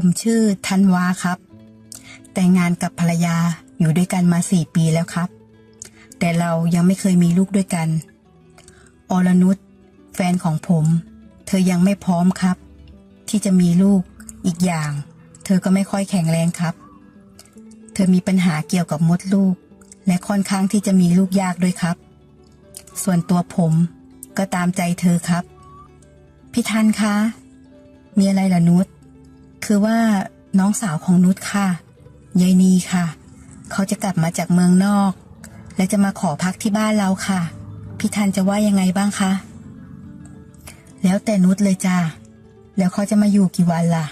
ผมชื่อธันวาครับ แต่งงานกับภรรยาอยู่ด้วยกันมาสี่ปีแล้วครับ แต่เรายังไม่เคยมีลูกด้วยกัน อรนุชแฟนของผม เธอยังไม่พร้อมครับ ที่จะมีลูกอีกอย่าง เธอก็ไม่ค่อยแข็งแรงครับ เธอมีปัญหาเกี่ยวกับมดลูก และค่อนข้างที่จะมีลูกยากด้วยครับ ส่วนตัวผมก็ตามใจเธอครับ พี่ทันคะ มีอะไรล่ะนุช คือว่าน้องสาวของนุชค่ะยายนีค่ะ เขาจะกลับมาจากเมืองนอก และจะมาขอพักที่บ้านเราค่ะ พี่ทันจะว่ายังไงบ้างคะ แล้วแต่นุชเลยจ้าแล้วเขาจะมาอยู่กี่วันล่ะ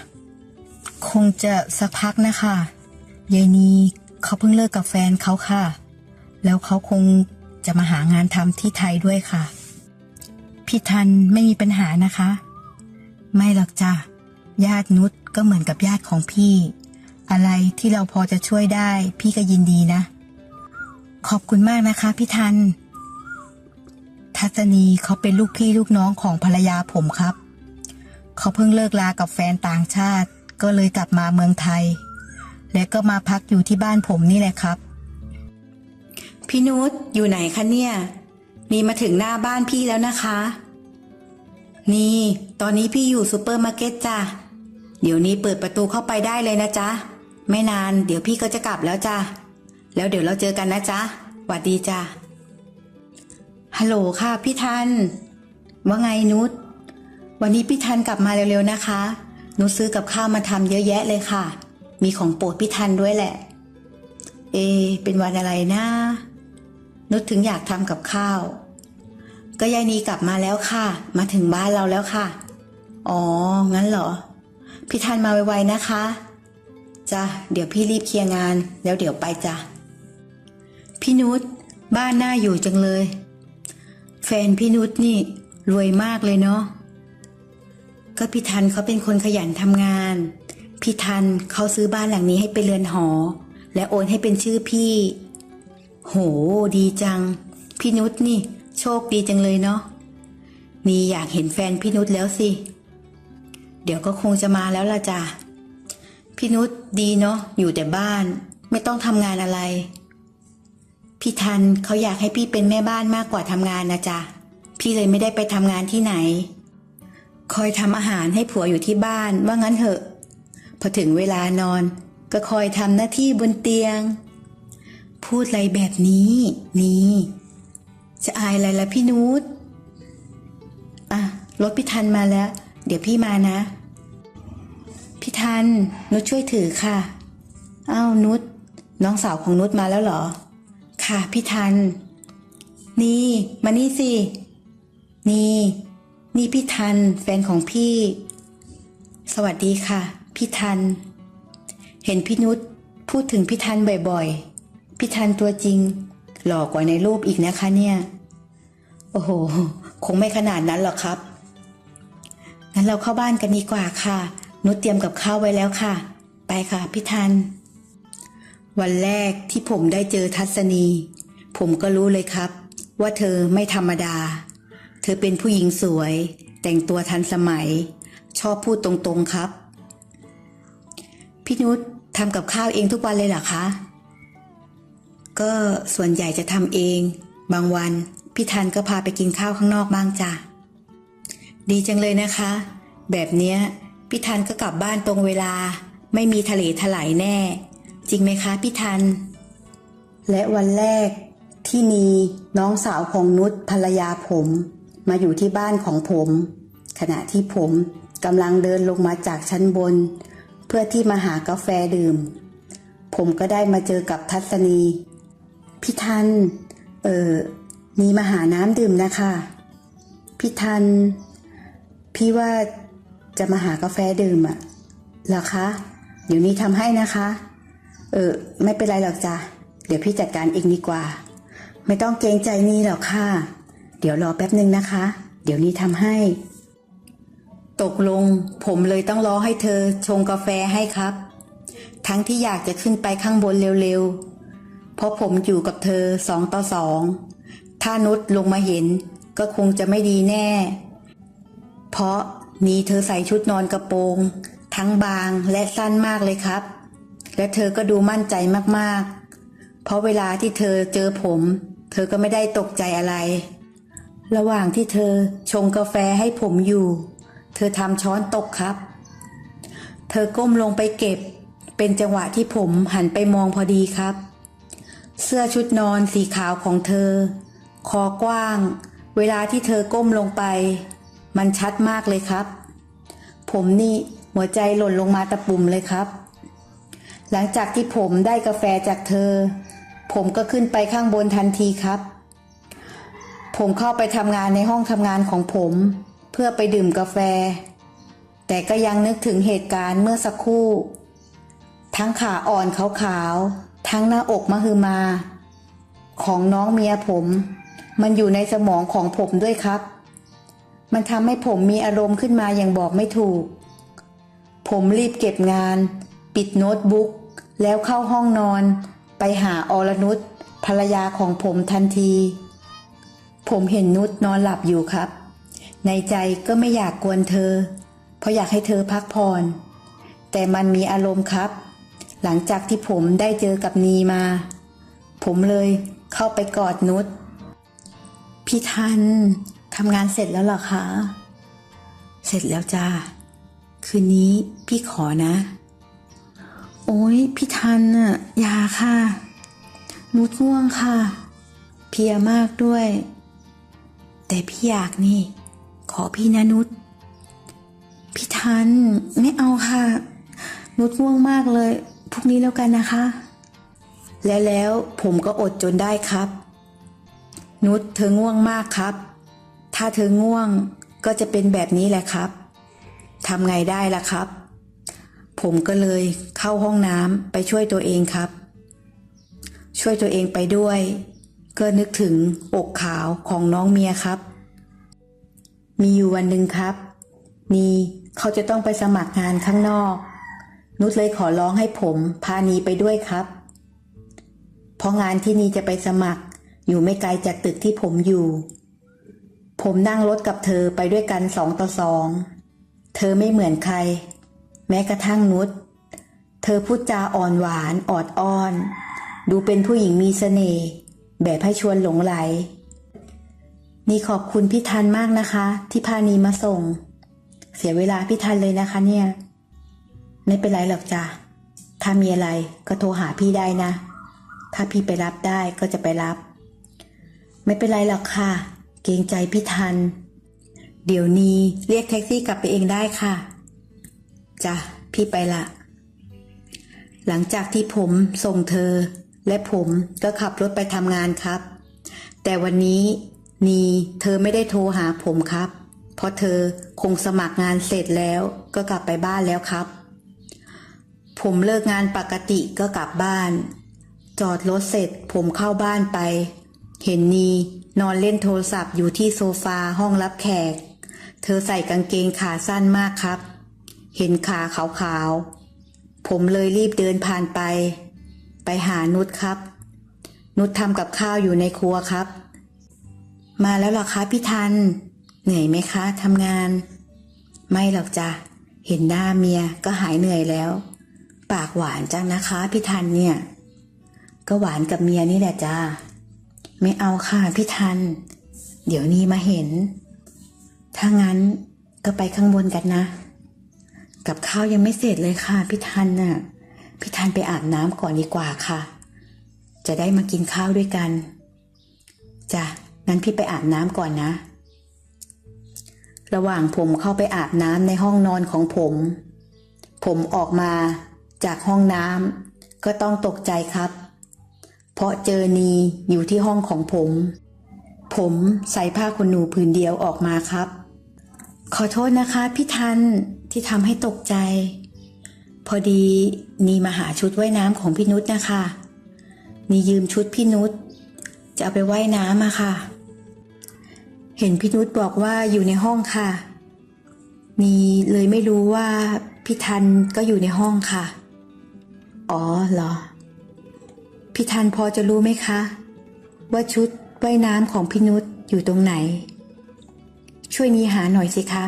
คงจะสักพักนะคะยายนีเขาเพิ่งเลิกกับแฟนเขาค่ะ แล้วเขาคงจะมาหางานทำที่ไทยด้วยค่ะ พี่ทันไม่มีปัญหานะคะ ไม่หรอกจ้ะ ญาตินุชก็เหมือนกับญาติของพี่ อะไรที่เราพอจะช่วยได้ พี่ก็ยินดีนะ ขอบคุณมากนะคะพี่ทัน ทัศนีเขาเป็นลูกพี่ลูกน้องของภรรยาผมครับ เขาเพิ่งเลิกลากับแฟนต่างชาติ ก็เลยกลับมาเมืองไทย และก็มาพักอยู่ที่บ้านผมนี่แหละครับ พี่นุชอยู่ไหนคะเนี่ย นี่มาถึงหน้าบ้านพี่แล้วนะคะ นี่ ตอนนี้พี่อยู่ซูเปอร์มาร์เก็ตจ้ะ เดี๋ยวนี้เปิดประตูเข้าไปได้เลยนะจ๊ะ ไม่นานเดี๋ยวพี่ก็จะกลับแล้วจ้ะ แล้วเดี๋ยวเราเจอกันนะจ๊ะหวัดดีจ้ะ ฮัลโหลค่ะพี่ทัน ว่าไงนุช วันนี้พี่ทันกลับมาเร็วๆนะคะ นุชซื้อกับข้าวมาทำเยอะแยะเลยค่ะ มีของโปรดพี่ทันด้วยแหละ เอ เป็นวันอะไรนะ นุชถึงอยากทำกับข้าว ก็ยายนีกลับมาแล้วค่ะ มาถึงบ้านเราแล้วค่ะ อ๋อ งั้นเหรอ พี่ทันมาไวๆนะคะจ้ะเดี๋ยวพี่รีบเคลียร์งาน แล้วเดี๋ยวไปจ้ะพี่นุชบ้านน่าอยู่จังเลย แฟนพี่นุชนี่รวยมากเลยเนาะก็พี่ทันเขาเป็นคนขยันทำงาน พี่ทันเขาซื้อบ้านหลังนี้ให้เป็นเรือนหอ และโอนให้เป็นชื่อพี่ โหดีจัง พี่นุชนี่ โชคดีจังเลยเนาะนี่อยากเห็นแฟนพี่นุชแล้วสิ เดี๋ยวก็คงจะมาแล้วล่ะจ้ะพี่นุชดีเนาะอยู่แต่บ้าน ไม่ต้องทำงานอะไร พี่ทันเขาอยากให้พี่เป็นแม่บ้านมากกว่าทำงานนะจ๊ะพี่เลยไม่ได้ไปทำงานที่ไหน คอยทำอาหารให้ผัวอยู่ที่บ้านว่างั้นเถอะ พอถึงเวลานอน ก็คอยทำหน้าที่บนเตียง พูดอะไรแบบนี้นี่ จะอายอะไรละพี่นุชอะรถพี่ทันมาแล้ว เดี๋ยวพี่มานะ พี่ทันนุชช่วยถือค่ะ อ้าวนุชน้องสาวของนุชมาแล้วเหรอ ค่ะพี่ทัน นี่ มานี่สิ นี่ นี่พี่ทัน แฟนของพี่ สวัสดีค่ะ พี่ทัน เห็นพี่นุชพูดถึงพี่ทันบ่อยๆ พี่ทันตัวจริง หล่อกว่าในรูปอีกนะคะเนี่ย โอ้โห คงไม่ขนาดนั้นหรอกครับ งั้นเราเข้าบ้านกันดีกว่าค่ะ นุชเตรียมกับข้าวไว้แล้วค่ะ ไปค่ะพี่ทัน วันแรกที่ผมได้เจอทัศนี ผมก็รู้เลยครับ ว่าเธอไม่ธรรมดา เธอเป็นผู้หญิงสวย แต่งตัวทันสมัย ชอบพูดตรงๆครับ พี่นุชทำกับข้าวเองทุกวันเลยเหรอคะ ก็ส่วนใหญ่จะทำเอง บางวันพี่ทันก็พาไปกินข้าวข้างนอกบ้างจ้ะ ดีจังเลยนะคะ แบบเนี้ยพี่ทันก็กลับบ้านตรงเวลา ไม่มีทะเลถลายแน่ จริงไหมคะพี่ทัน และวันแรกที่มีน้องสาวของนุชภรรยาผม มาอยู่ที่บ้านของผม ขณะที่ผมกำลังเดินลงมาจากชั้นบน เพื่อที่มาหากาแฟดื่ม ผมก็ได้มาเจอกับทัศนีพี่ทัน เออมีมาหาน้ำดื่มนะคะพี่ทัน พี่ว่าจะมาหากาแฟดื่มอะเหรอคะ เดี๋ยวนี้ทำให้นะคะ เออ ไม่เป็นไรหรอกจ้ะ เดี๋ยวพี่จัดการเองดีกว่า ไม่ต้องเกรงใจนี่หรอกค่ะ เดี๋ยวรอแป๊บนึงนะคะ เดี๋ยวนี้ทำให้ ตกลง ผมเลยต้องรอให้เธอชงกาแฟให้ครับ ทั้งที่อยากจะขึ้นไปข้างบนเร็วๆ เพราะผมอยู่กับเธอสองต่อสอง ถ้านุชลงมาเห็นก็คงจะไม่ดีแน่ เพราะนี้เธอใส่ชุดนอนกระโปรง ทั้งบางและสั้นมากเลยครับ และเธอก็ดูมั่นใจมากๆ เพราะเวลาที่เธอเจอผม เธอก็ไม่ได้ตกใจอะไร ระหว่างที่เธอชงกาแฟให้ผมอยู่ เธอทำช้อนตกครับ เธอก้มลงไปเก็บ เป็นจังหวะที่ผมหันไปมองพอดีครับ เสื้อชุดนอนสีขาวของเธอ คอกว้าง เวลาที่เธอก้มลงไป มันชัดมากเลยครับ ผมนี่หัวใจหล่นลงมาตะปุ่มเลยครับ หลังจากที่ผมได้กาแฟจากเธอ ผมก็ขึ้นไปข้างบนทันทีครับ ผมเข้าไปทำงานในห้องทำงานของผม เพื่อไปดื่มกาแฟ แต่ก็ยังนึกถึงเหตุการณ์เมื่อสักครู่ ทั้งขาอ่อนขาวๆ ทั้งหน้าอกมหึมา ของน้องเมียผม มันอยู่ในสมองของผมด้วยครับ มันทำให้ผมมีอารมณ์ขึ้นมาอย่างบอกไม่ถูก ผมรีบเก็บงาน ปิดโน้ตบุ๊ก แล้วเข้าห้องนอน ไปหาอรนุชภรรยาของผมทันที ผมเห็นนุชนอนหลับอยู่ครับ ในใจก็ไม่อยากกวนเธอ เพราะอยากให้เธอพักผ่อนแต่มันมีอารมณ์ครับ หลังจากที่ผมได้เจอกับนีมา ผมเลยเข้าไปกอดนุชพี่ทัน ทำงานเสร็จแล้วหรอคะ เสร็จแล้วจ้า คืนนี้พี่ขอนะ โอ้ยพี่ทันน่ะยาค่ะนุชง่วงค่ะ เพียมากด้วย แต่พี่อยากนี่ ขอพี่นะนุชพี่ทันไม่เอาค่ะ นุชง่วงมากเลยพรุ่งนี้แล้วกันนะคะ และแล้วผมก็อดจนได้ครับ นุชเธอง่วงมากครับ ถ้าเธอง่วงก็จะเป็นแบบนี้แหละครับทำไงได้ล่ะครับ ผมก็เลยเข้าห้องน้ำไปช่วยตัวเองครับ ช่วยตัวเองไปด้วย ก็นึกถึงอกขาวของน้องเมียครับ มีอยู่วันหนึ่งครับ นีเขาจะต้องไปสมัครงานข้างนอก นุชเลยขอร้องให้ผมพานีไปด้วยครับ เพราะงานที่นีจะไปสมัครอยู่ไม่ไกลจากตึกที่ผมอยู่ ผมนั่งรถกับเธอไปด้วยกันสองต่อสอง เธอไม่เหมือนใคร แม้กระทั่งนุช เธอพูดจาอ่อนหวานออดอ้อน ดูเป็นผู้หญิงมีเสน่ห์แบบให้ชวนหลงไหล นี่ขอบคุณพี่ทันมากนะคะ ที่พานีมาส่ง เสียเวลาพี่ทันเลยนะคะเนี่ย ไม่เป็นไรหรอกจ้ะ ถ้ามีอะไรก็โทรหาพี่ได้นะ ถ้าพี่ไปรับได้ก็จะไปรับ ไม่เป็นไรหรอกค่ะ เกรงใจพี่ทัน เดี๋ยวนี้เรียกแท็กซี่กลับไปเองได้ค่ะจ้ะพี่ไปละ หลังจากที่ผมส่งเธอ และผมก็ขับรถไปทำงานครับ แต่วันนี้นีเธอไม่ได้โทรหาผมครับ เพราะเธอคงสมัครงานเสร็จแล้วก็กลับไปบ้านแล้วครับ ผมเลิกงานปกติก็กลับบ้าน จอดรถเสร็จผมเข้าบ้านไป เห็นนีนอนเล่นโทรศัพท์อยู่ที่โซฟาห้องรับแขก เธอใส่กางเกงขาสั้นมากครับ เห็นขาขาวๆ ผมเลยรีบเดินผ่านไป ไปหานุชครับ นุชทำกับข้าวอยู่ในครัวครับ มาแล้วหรอคะพี่ทัน เหนื่อยไหมคะทำงาน ไม่หรอกจ้ะ เห็นหน้าเมียก็หายเหนื่อยแล้ว ปากหวานจังนะคะพี่ทันเนี่ย ก็หวานกับเมียนี่แหละจ้า ไม่เอาค่ะพี่ทัน เดี๋ยวนี้มาเห็น ถ้างั้นก็ไปข้างบนกันนะ กับข้าวยังไม่เสร็จเลยค่ะพี่ทันน่ะ พี่ทันไปอาบน้ำก่อนดีกว่าค่ะ จะได้มากินข้าวด้วยกัน จ้ะ งั้นพี่ไปอาบน้ำก่อนนะ ระหว่างผมเข้าไปอาบน้ำในห้องนอนของผม ผมออกมาจากห้องน้ำก็ต้องตกใจครับ เพราะเจอนีอยู่ที่ห้องของผม ผมใส่ผ้าขนหนูผืนเดียวออกมาครับ ขอโทษนะคะพี่ทันที่ทำให้ตกใจ พอดีนีมาหาชุดว่ายน้ำของพี่นุชนะคะนียืมชุดพี่นุชจะเอาไปว่ายน้ำอะค่ะ เห็นพี่นุชบอกว่าอยู่ในห้องค่ะ นีเลยไม่รู้ว่าพี่ทันก็อยู่ในห้องค่ะ อ๋อเหรอ พี่ทันพอจะรู้ไหมคะ ว่าชุดว่ายน้ำของพี่นุชอยู่ตรงไหน ช่วยนีหาหน่อยสิคะ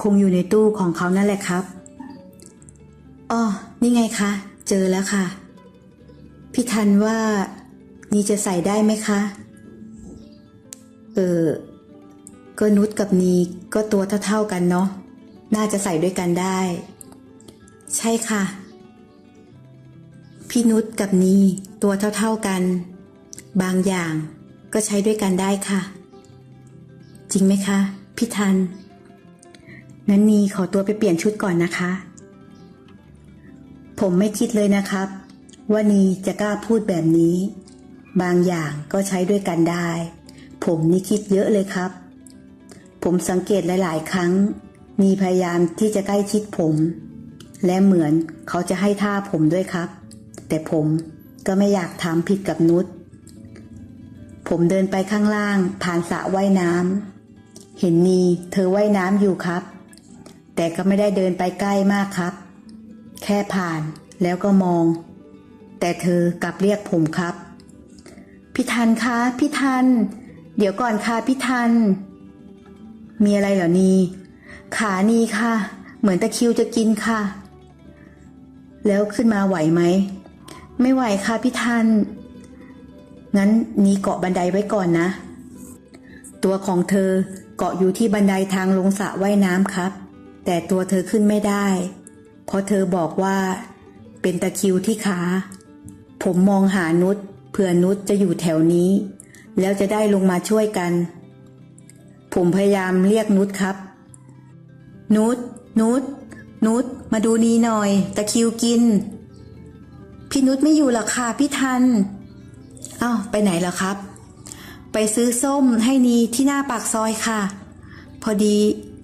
คงอยู่ในตู้ของเขานั่นแหละครับอ๋อนี่ไงคะ เจอแล้วค่ะ พี่ทันว่า นี่จะใส่ได้ไหมคะ เออก็นุชกับนีก็ตัวเท่าๆกันเนาะน่าจะใส่ด้วยกันได้ ใช่ค่ะ พี่นุชกับนีตัวเท่าๆกัน บางอย่างก็ใช้ด้วยกันได้ค่ะ จริงไหมคะ พี่ทัน นั้นนีขอตัวไปเปลี่ยนชุดก่อนนะคะ ผมไม่คิดเลยนะครับ ว่านีจะกล้าพูดแบบนี้ บางอย่างก็ใช้ด้วยกันได้ ผมนี่คิดเยอะเลยครับ ผมสังเกตหลาย ๆ ครั้งมีพยายามที่จะใกล้ชิดผม และเหมือนเขาจะให้ท่าผมด้วยครับ แต่ผมก็ไม่อยากทำผิดกับนุชผมเดินไปข้างล่าง ผ่านสระว่ายน้ำเห็นนีเธอว่ายน้ำอยู่ครับ แต่ก็ไม่ได้เดินไปใกล้มากครับ แค่ผ่านแล้วก็มอง แต่เธอกลับเรียกผมครับพี่ทันคะพี่ทัน เดี๋ยวก่อนค่ะพี่ทัน มีอะไรเหรอนีขานีค่ะ เหมือนตะคิวจะกินค่ะ แล้วขึ้นมาไหวไหม ไม่ไหวค่ะพี่ทัน งั้นนีเกาะบันไดไว้ก่อนนะ ตัวของเธอเกาะอยู่ที่บันไดทางลงสระว่ายน้ำครับ แต่ตัวเธอขึ้นไม่ได้ เพราะเธอบอกว่า เป็นตะคิวที่ขา ผมมองหานุชเผื่อนุชจะอยู่แถวนี้ แล้วจะได้ลงมาช่วยกัน ผมพยายามเรียกนุชครับ นุชนุชนุชมาดูนีหน่อย ตะคิวกิน พี่นุชไม่อยู่หรอกค่ะพี่ทันอ้าวไปไหนเหรอครับ ไปซื้อส้มให้นีที่หน้าปากซอยค่ะ พอดี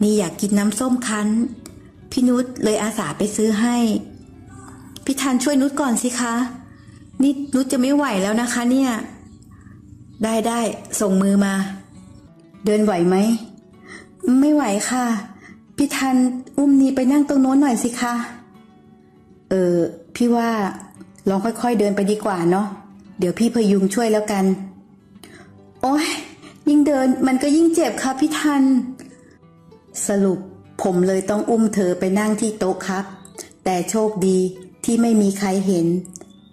นีอยากกินน้ำส้มคั้น พี่นุชเลยอาสาไปซื้อให้ พี่ทันช่วยนุชก่อนสิคะ นี่นุชจะไม่ไหวแล้วนะคะเนี่ย ได้ได้ส่งมือมา เดินไหวไหม ไม่ไหวค่ะ พี่ทันอุ้มนีไปนั่งตรงโน้นหน่อยสิคะ เออพี่ว่า ลองค่อยๆเดินไปดีกว่าเนาะเดี๋ยวพี่พยุงช่วยแล้วกัน โอ้ยยิ่งเดินมันก็ยิ่งเจ็บค่ะพี่ทัน สรุปผมเลยต้องอุ้มเธอไปนั่งที่โต๊ะครับ แต่โชคดีที่ไม่มีใครเห็น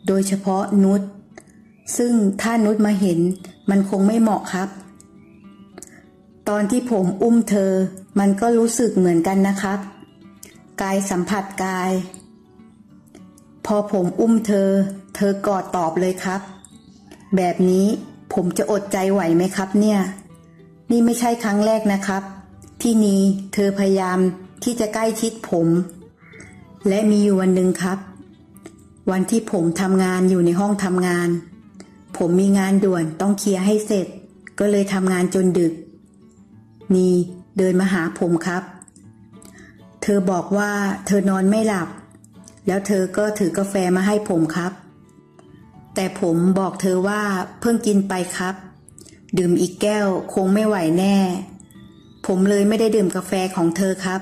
โดยเฉพาะนุชซึ่งถ้านุชมาเห็นมันคงไม่เหมาะครับ ตอนที่ผมอุ้มเธอ มันก็รู้สึกเหมือนกันนะครับ กายสัมผัสกาย พอผมอุ้มเธอ เธอกอดตอบเลยครับ แบบนี้ผมจะอดใจไหวไหมครับเนี่ย นี่ไม่ใช่ครั้งแรกนะครับ ที่นี้เธอพยายามที่จะใกล้ชิดผม และมีอยู่วันหนึ่งครับ วันที่ผมทำงานอยู่ในห้องทำงาน ผมมีงานด่วนต้องเคลียร์ให้เสร็จ ก็เลยทำงานจนดึก นีเดินมาหาผมครับ เธอบอกว่าเธอนอนไม่หลับ แล้วเธอก็ถือกาแฟมาให้ผมครับ แต่ผมบอกเธอว่าเพิ่งกินไปครับ ดื่มอีกแก้วคงไม่ไหวแน่ ผมเลยไม่ได้ดื่มกาแฟของเธอครับ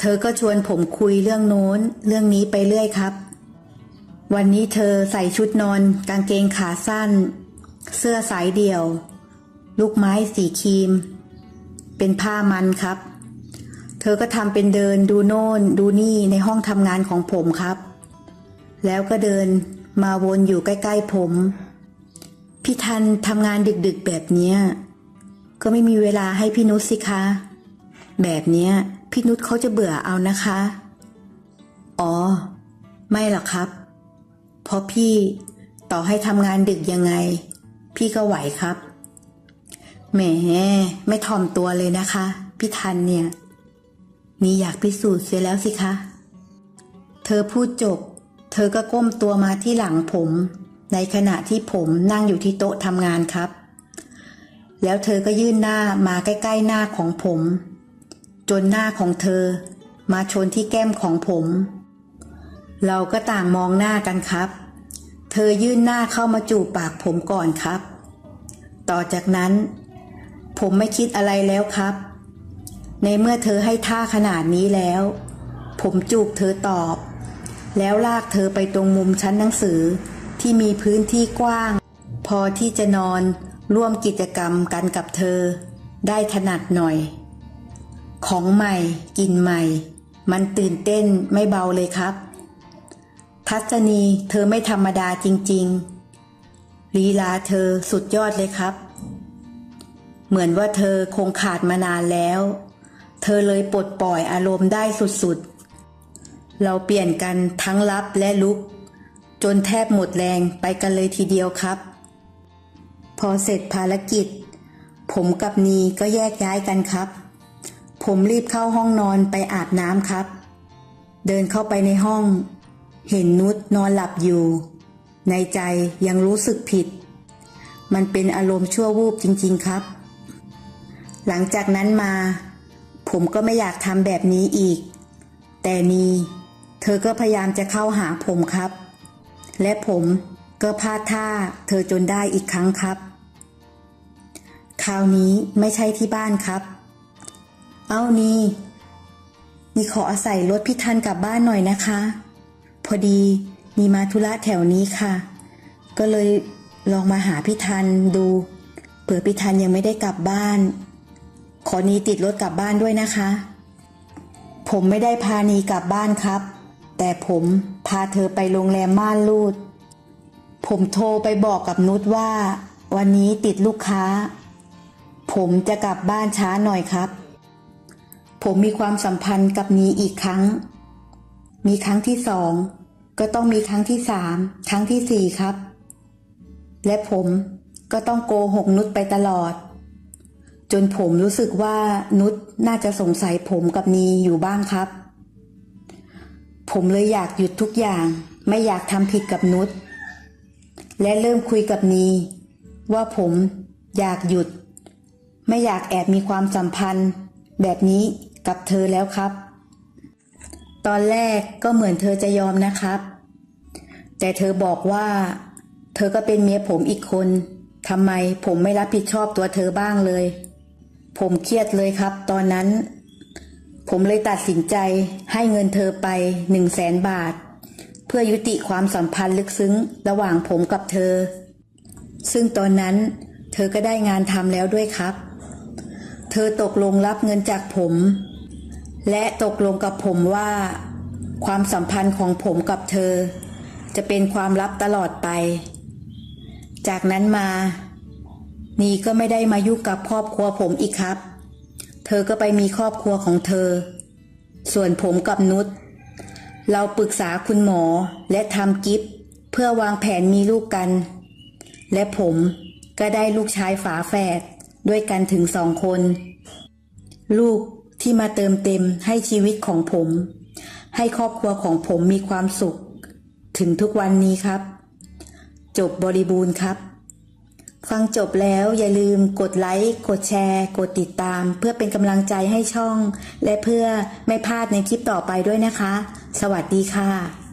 เธอก็ชวนผมคุยเรื่องโน้น เรื่องนี้ไปเรื่อยครับ วันนี้เธอใส่ชุดนอน กางเกงขาสั้น เสื้อสายเดี่ยว ลูกไม้สีครีม เป็นผ้ามันครับ ธอก็ทำเป็นเดินดูโน่นดูนี่ในห้องทำงานของผมครับ แล้วก็เดินมาวนอยู่ใกล้ ๆ ผม พี่ทันทำงานดึกๆแบบเนี้ยก็ไม่มีเวลาให้พี่นุชสิคะ แบบเนี้ยพี่นุชเขาจะเบื่อเอานะคะ อ๋อ ไม่หรอกครับ เพราะพี่ต่อให้ทำงานดึกยังไง พี่ก็ไหวครับ แหม ไม่ถ่อมตัวเลยนะคะ พี่ทันเนี่ย นี่อยากพิสูจน์เสียแล้วสิคะ เธอพูดจบ เธอก็ก้มตัวมาที่หลังผม ในขณะที่ผมนั่งอยู่ที่โต๊ะทำงานครับ แล้วเธอก็ยื่นหน้ามาใกล้ๆหน้าของผม จนหน้าของเธอ มาชนที่แก้มของผม เราก็ต่างมองหน้ากันครับ เธอยื่นหน้าเข้ามาจูบปากผมก่อนครับ ต่อจากนั้น ผมไม่คิดอะไรแล้วครับ ในเมื่อเธอให้ท่าขนาดนี้แล้ว ผมจูบเธอตอบ แล้วลากเธอไปตรงมุมชั้นหนังสือที่มีพื้นที่กว้าง พอที่จะนอนร่วมกิจกรรมกันกับเธอ ได้ถนัดหน่อย ของใหม่กินใหม่ มันตื่นเต้นไม่เบาเลยครับ ทัศนีเธอไม่ธรรมดาจริง ๆ ลีลาเธอสุดยอดเลยครับ เหมือนว่าเธอคงขาดมานานแล้ว เธอเลยปลดปล่อยอารมณ์ได้สุดๆ เราเปลี่ยนกันทั้งรับและลุก จนแทบหมดแรงไปกันเลยทีเดียวครับ พอเสร็จภารกิจ ผมกับนีก็แยกย้ายกันครับ ผมรีบเข้าห้องนอนไปอาบน้ำครับ เดินเข้าไปในห้อง เห็นนุชนอนหลับอยู่ ในใจยังรู้สึกผิด มันเป็นอารมณ์ชั่ววูบจริง ๆครับหลังจากนั้นมา ผมก็ไม่อยากทำแบบนี้อีก แต่นีเธอก็พยายามจะเข้าหาผมครับ และผมก็พลาดท่าเธอจนได้อีกครั้งครับ คราวนี้ไม่ใช่ที่บ้านครับ เอานี่นี่ขออาศัยรถพี่ทันกลับบ้านหน่อยนะคะ พอดีนี่มาธุระแถวนี้ค่ะ ก็เลยลองมาหาพี่ทันดูเผื่อพี่ทันยังไม่ได้กลับบ้าน ขอนีติดรถกลับบ้านด้วยนะคะ ผมไม่ได้พานีกลับบ้านครับ แต่ผมพาเธอไปโรงแรมม่านรูด ผมโทรไปบอกกับนุชว่า วันนี้ติดลูกค้า ผมจะกลับบ้านช้าหน่อยครับ ผมมีความสัมพันธ์กับนีอีกครั้ง มีครั้งที่สองก็ต้องมีครั้งที่สามครั้งที่สี่ครับ และผมก็ต้องโกหกนุชไปตลอด จนผมรู้สึกว่านุชน่าจะสงสัยผมกับนีอยู่บ้างครับ ผมเลยอยากหยุดทุกอย่าง ไม่อยากทำผิดกับนุชและเริ่มคุยกับนีว่าผมอยากหยุด ไม่อยากแอบมีความสัมพันธ์ แบบนี้กับเธอแล้วครับ ตอนแรกก็เหมือนเธอจะยอมนะครับ แต่เธอบอกว่า เธอก็เป็นเมียผมอีกคนทำไมผมไม่รับผิดชอบตัวเธอบ้างเลย ผมเครียดเลยครับ ตอนนั้น ผมเลยตัดสินใจให้เงินเธอไปหนึ่งแสนบาท เพื่อยุติความสัมพันธ์ลึกซึ้งระหว่างผมกับเธอ ซึ่งตอนนั้น เธอก็ได้งานทำแล้วด้วยครับ เธอตกลงรับเงินจากผม และตกลงกับผมว่า ความสัมพันธ์ของผมกับเธอ จะเป็นความลับตลอดไป จากนั้นมา นีก็ไม่ได้มายุ่งกับครอบครัวผมอีกครับ เธอก็ไปมีครอบครัวของเธอ ส่วนผมกับนุชเราปรึกษาคุณหมอและทำกิฟต์เพื่อวางแผนมีลูกกัน และผมก็ได้ลูกชายฝาแฝดด้วยกันถึงสองคน ลูกที่มาเติมเต็มให้ชีวิตของผม ให้ครอบครัวของผมมีความสุข ถึงทุกวันนี้ครับ จบบริบูรณ์ครับ ฟังจบแล้วอย่าลืมกดไลค์ กดแชร์ กดติดตาม เพื่อเป็นกำลังใจให้ช่อง และเพื่อไม่พลาดในคลิปต่อไปด้วยนะคะ สวัสดีค่ะ